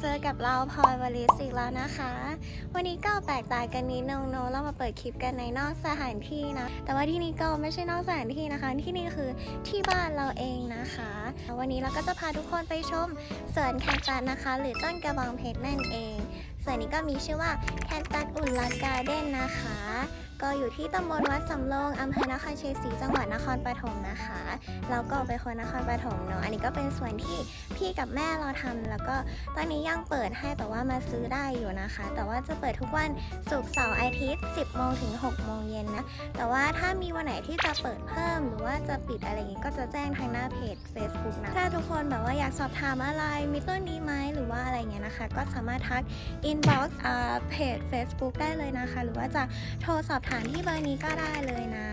เจอกับเราพลอยวลิสอีกแล้วนะคะ วันนี้ก็แปลกตากันนิดนึงเนอะเรามาเปิดคลิปกันในนอกสถานที่นะ แต่ว่าที่นี่ก็ไม่ใช่นอกสถานที่นะคะ ที่นี่คือที่บ้านเราเองนะคะ วันนี้เราก็จะพาทุกคนไปชมสวนแคคตัสนะคะ หรือต้นกระบองเพชรนั่นเองสวนนี้ก็มีชื่อว่าแคคตัสอุ่นลัดการ์เด้นนะคะ ก็อยู่ที่ตำบลวัดสำโรงอำเภอนครชัยศรีจังหวัดนครปฐมนะคะเราก็เป็นคนนครปฐมเนอะอันนี้ก็เป็นส่วนที่พี่กับแม่เราทำแล้วก็ตอนนี้ยังเปิดให้แต่ว่ามาซื้อได้อยู่นะคะ แต่ว่าจะเปิดทุกวันศุกร์เสาร์อาทิตย์ 10โมงถึง6โมงเย็นนะแต่ว่าถ้ามีวันไหนที่จะเปิดเพิ่มหรือว่าจะปิดอะไรอย่างงี้ก็จะแจ้งทางหน้าเพจ Facebook นะถ้าทุกคนแบบว่าอยากสอบถามอะไรมีต้นนี้ไหมหรือว่าอะไรเงี้ยนะคะ ก็สามารถทัก inbox อ่าเพจ Facebook ได้เลยนะคะ หรือว่าจะโทรสอบถานที่เบอร์นี้ก็ได้เลยนะ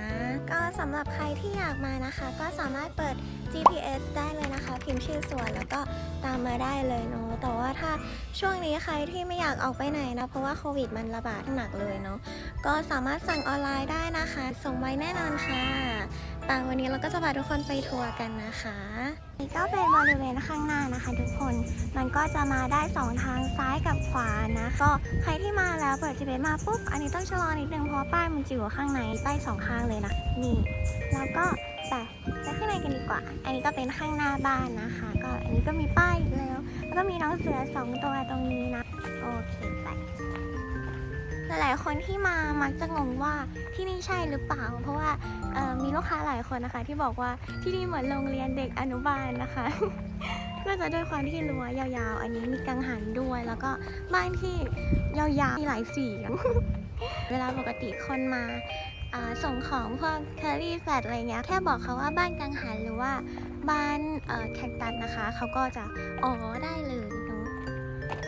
ก็สำหรับใครที่อยากมานะคะ ก็สามารถเปิด GPS ได้เลยนะคะ พิมพ์ชื่อสวนแล้วก็ตามมาได้เลยเนาะแต่ว่าถ้าช่วงนี้ใครที่ไม่อยากออกไปไหนนะ เพราะว่าโควิดมันระบาดหนักเลยเนาะก็สามารถสั่งออนไลน์ได้นะคะ ส่งไว้แน่นอนค่ะ ต่างวันนี้เราก็จะพาทุกคนไปทัวร์กันนะคะนี่ก็เป็นบริเวณข้างหน้านะคะ ทุกคน มันก็จะมาได้สองทางซ้ายกับขวานะ ก็ใครที่มาแล้วเปิด GPS มาปุ๊บ อันนี้ต้องชะลอนิดนึงเพราะป้ายมันจะอยู่ข้างในใต้สองข้างเลยนะ นี่ แล้วก็ไปไปข้างในกันดีกว่า อันนี้ก็เป็นข้างหน้าบ้านนะคะ ก็อันนี้ก็มีป้ายแล้ว แล้วก็มีน้องเสือสองตัวตรงนี้นะ โอเคไป หลายๆคนที่มามักจะงงว่าที่นี่ใช่หรือเปล่า เพราะว่ามีลูกค้าหลายคนนะคะ ที่บอกว่าที่นี่เหมือนโรงเรียนเด็กอนุบาลนะคะน่าจะด้วยความที่รั้วยาวๆ อันนี้มีกังหันด้วย แล้วก็บ้านที่ยาวๆมีหลายสีเวลาปกติคนมาส่งของพวกแครี่แฟดอะไรเงี้ยแค่บอกเขาว่าบ้านกังหันหรือว่าบ้านแคคตัสนะคะ เขาก็จะอ๋อได้เลยเนาะ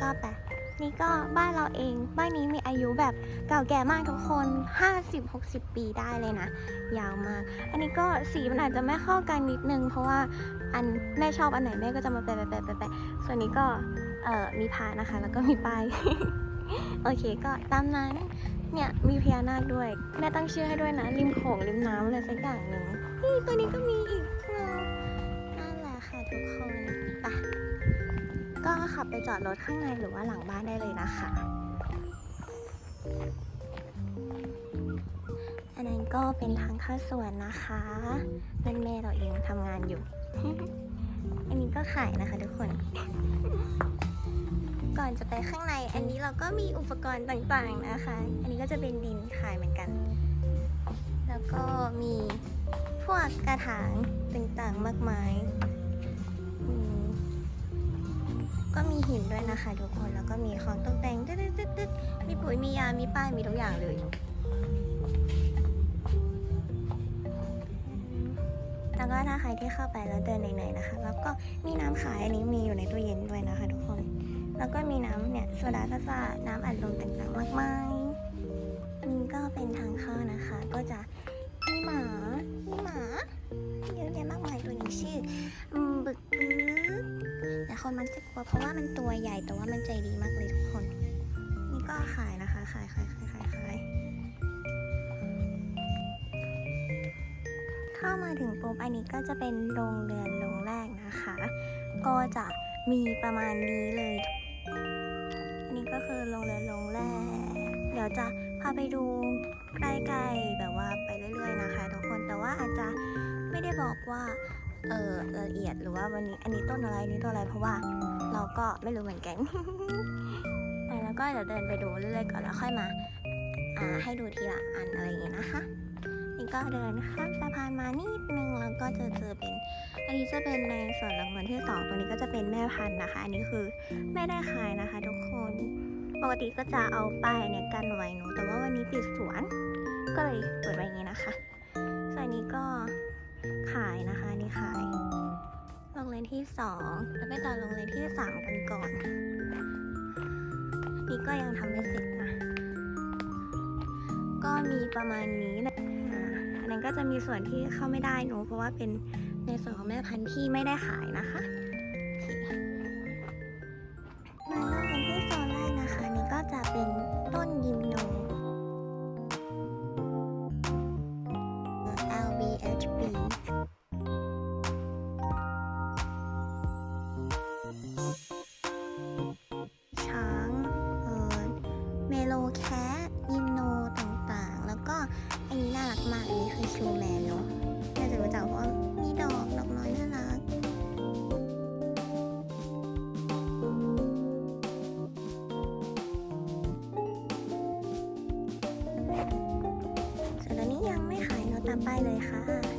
ก็แบบ นี่ก็บ้านเราเอง บ้านนี้มีอายุแบบเก่าแก่มากทุกคน 50-60 ปีได้เลยนะ ยาวมาก อันนี้ก็สีมันอาจจะไม่เข้ากันนิดนึง เพราะว่าอันแม่ชอบอันไหนแม่ก็จะมาแปะแปะแปะแปะส่วนนี้ก็เอ่อมีพานะคะ แล้วก็มีป้ายโอเคก็ตามนั้น เนี่ยมีพญานาคด้วย แม่ตั้งชื่อให้ด้วยนะริมโขงริมน้ำอะไรสักอย่างหนึ่งนี่ตัวนี้ก็มีอีก ก็ขับไปจอดรถข้างในหรือว่าหลังบ้านได้เลยนะคะ อันนั้นก็เป็นทางเข้าสวนนะคะนั่นแม่เราเองทำงานอยู่ อันนี้ก็ขายนะคะทุกคน ก่อนจะไปข้างใน อันนี้เราก็มีอุปกรณ์ต่างๆนะคะ อันนี้ก็จะเป็นดินขายเหมือนกัน แล้วก็มีพวกกระถางต่างๆมากมาย ก็มีหินด้วยนะคะทุกคนแล้วก็มีของตกแต่งตึ๊ดๆๆมีปุ๋ยมียา มีป้ายมีทุกอย่างเลย แล้วก็ถ้าใครที่เข้าไปแล้วเดินเหนๆนะคะ แล้วก็มีน้ำขายอันนี้มีอยู่ในตู้เย็นด้วยนะคะ ทุกคน แล้วก็มีน้ำเนี่ยโซดาซ่าน้ำอัดลมต่างๆ มากมายนี่ก็เป็นทางเข้านะคะ ก็จะมีหมามีหมาเยอะแยะมากมายตัวนี้ชื่ออืม คนมันจะกลัวเพราะว่ามันตัวใหญ่แต่ว่ามันใจดีมากเลยทุกคน นี่ก็ขายนะคะ ขายขายขายขายขายเข้ามาถึงปุ๊บอันนี้ก็จะเป็นโรงเรือนโรงแรกนะคะ ก็จะมีประมาณนี้เลย อันนี้ก็คือโรงเรือนโรงแรก เดี๋ยวจะพาไปดูใกล้ๆแบบว่าไปเรื่อยๆนะคะ ทุกคนแต่ว่าอาจจะไม่ได้บอกว่า เออละเอียดหรือว่าวันนี้อันนี้ต้นอะไรนี้ต้นอะไรเพราะว่าเราก็ไม่รู้เหมือนกันแต่แล้วก็เดี๋ยวเดินไปดูเรื่อยๆก่อนแล้วค่อยมาอ่าให้ดูทีละอันอะไรอย่างเงี้ยนะคะนี่ก็เดินข้ามสะพานมานิดนึงแล้วก็จะเจอเป็นอันนี้จะเป็นในส่วนรางวัลที่สองตัวนี้ก็จะเป็นแม่พันธุ์นะคะ อันนี้คือไม่ได้ขายนะคะ ทุกคนปกติก็จะเอาป้ายเนี่ยกันไว้เนอะแต่ว่าวันนี้ปิดสวน ก็เลยเปิดไว้อย่างนี้นะคะส่วนนี้ก็ ขายนะคะ นี่ขาย โรงเรียนที่สองแล้วไปต่อโรงเรียนที่สามกันก่อน นี่ก็ยังทำไม่เสร็จนะ ก็มีประมาณนี้นะอันนั้นก็จะมีส่วนที่เข้าไม่ได้หนูเพราะว่าเป็นในส่วนของแม่พันธุ์ที่ไม่ได้ขายนะคะ ไปเลยค่ะ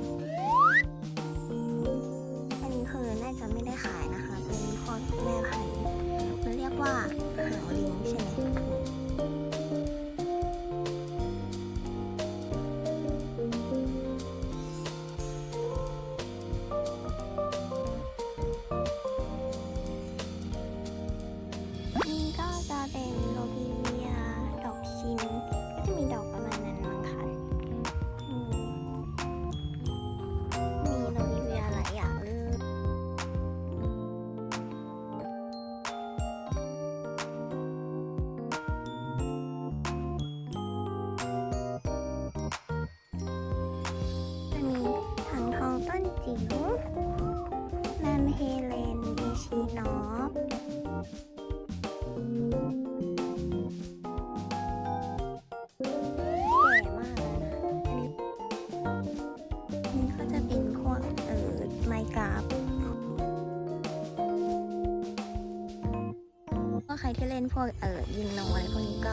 ที่เล่นพวกเออยิงนงอะไรพวกนี้ก็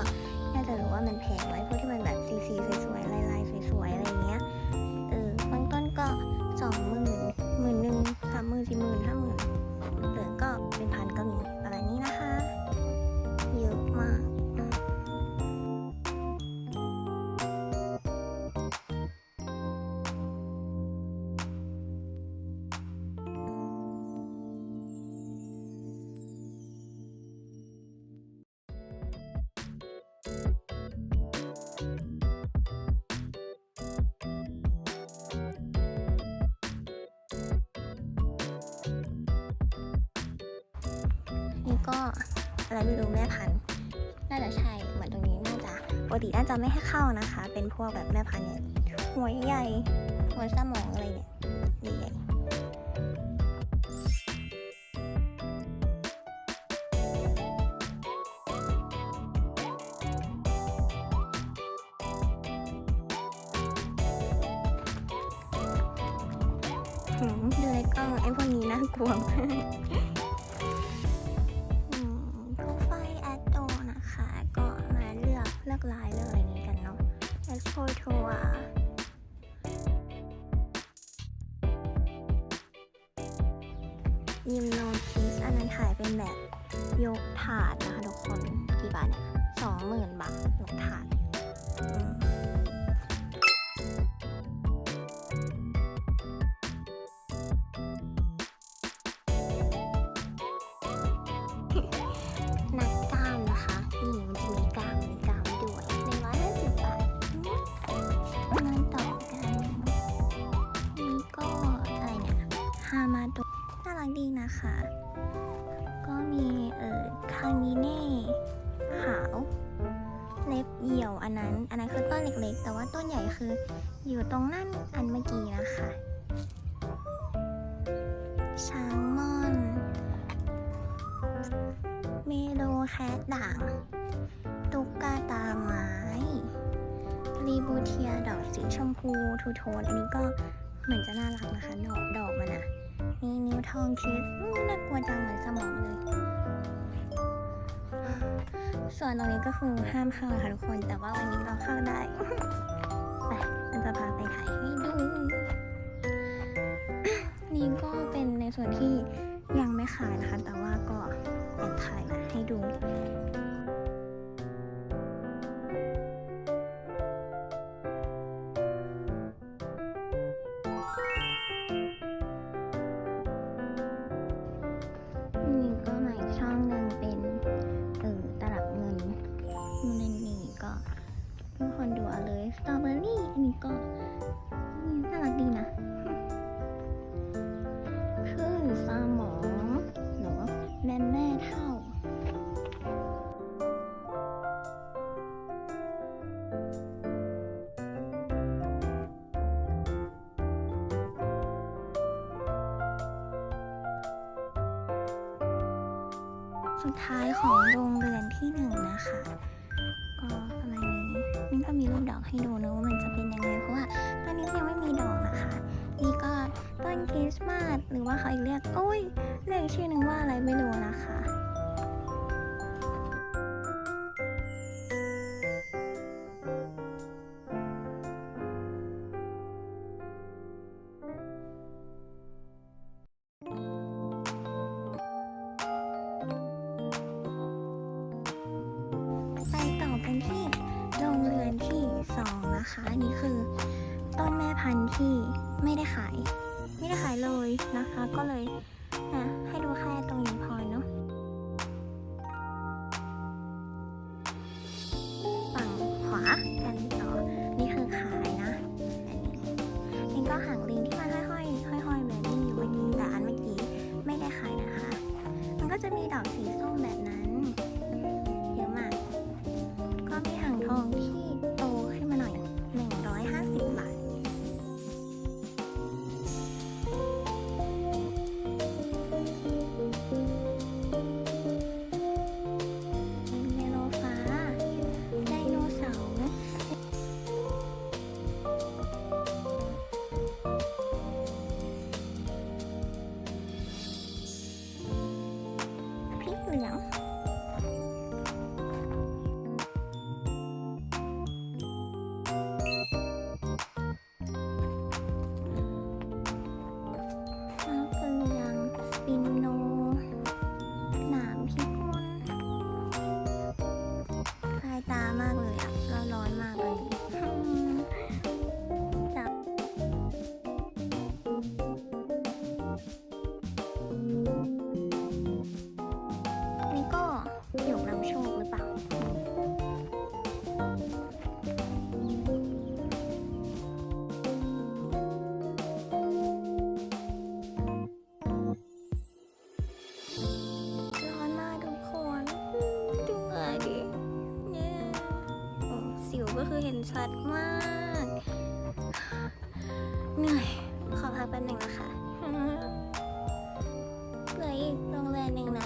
น่าจะรู้ว่ามันแพงไว้พวกที่มันแบบซีซีสวยๆลายๆสวยๆอะไรเงี้ยเออบางต้นก็สองหมื่น ก็อะไรไม่รู้แม่พันธุ์น่าจะใช่เหมือนตรงนี้น่าจะปกติน่าจะไม่ให้เข้านะคะ เป็นพวกแบบแม่พันธุ์เนี่ยหัวใหญ่หัวสมองอะไรเนี่ยใหญ่ดูในกล้องไอ้พวกนี้น่ากลัวมาก Expo Tour ยิมโนทิสอันนั้นถ่ายเป็นแบบยกถาดนะคะทุกคน กี่บาทเนี่ยสองหมื่นบาท ยกถาดอืม ก็มีเอ่อคามิเน่ขาว เล็บเหี่ยวอันนั้น อันนั้นคือต้นเล็กๆ แต่ว่าต้นใหญ่คืออยู่ตรงนั่นอันเมื่อกี้นะคะช้างม่อน เมโลแคทด่าง ตุ๊กตาไม้รีบูเทียดอกสีชมพูทูโทน อันนี้ก็เหมือนจะน่ารักนะคะ ดอกดอกมันอะ นี่นิ้วทองคิสน่ากลัวจังเหมือนสมองเลย ส่วนตรงนี้ก็คือห้ามเข้านะคะทุกคน แต่ว่าวันนี้เราเข้าได้ ไปเราจะพาไปถ่ายให้ดู นี่ก็เป็นในส่วนที่ยังไม่ขายนะคะ แต่ว่าก็แอบถ่ายมาให้ดู สุดท้ายของดวงเรือนที่หนึ่งนะคะ ก็ประมาณนี้มิ้นก็มีรูปดอกให้ดูนะว่ามันจะเป็นยังไง เพราะว่าตอนนี้ยังไม่มีดอกนะคะ นี่ก็ต้นคริสต์มาสหรือว่าเขาอีกเรียกโอ้ยเรียกชื่อนึงว่าอะไรไม่รู้นะคะ ได้ขาย ไม่ได้ขายเลยนะคะ ก็เลยนะให้ดูแค่ตรงนี้พอเนาะฝั่งขวากันต่อนี่คือขายนะนี่ก็หางลิงที่มันค่อยๆค่อยๆแบบนี้อยู่วันนี้แต่อันเมื่อกี้ไม่ได้ขายนะคะ มันก็จะมีดอก นชัดมาก เหนื่อย ขอพักแป๊บหนึ่งนะคะเหลืออีกโรงแรมหนึ่งนะ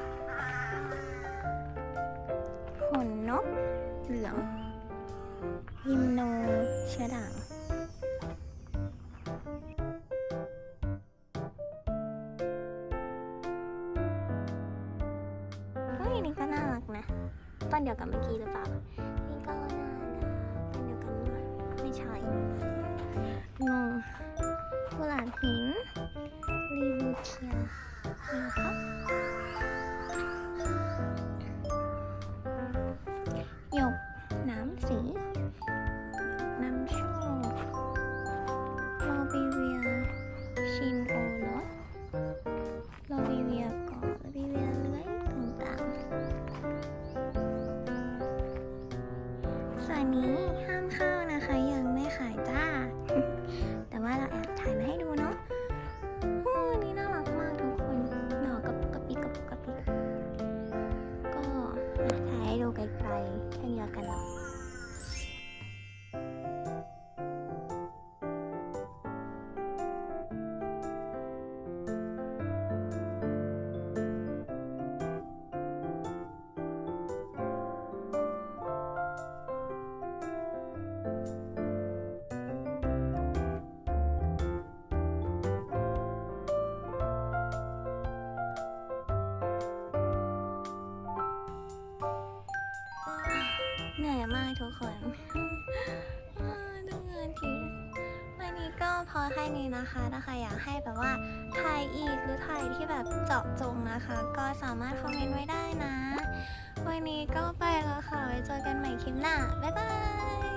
กุหลาบหินรีวิวเทียน หนื่อยมากทุกคนดูเงินทีวันนี้ก็พอแค่นี้นะคะ ถ้าใครอยากให้แบบว่าถ่ายอีกหรือถ่ายที่แบบเจาะจงนะคะ ก็สามารถคอมเมนต์ไว้ได้นะ วันนี้ก็ไปแล้วค่ะ ไว้เจอกันใหม่คลิปหน้า บ๊ายบาย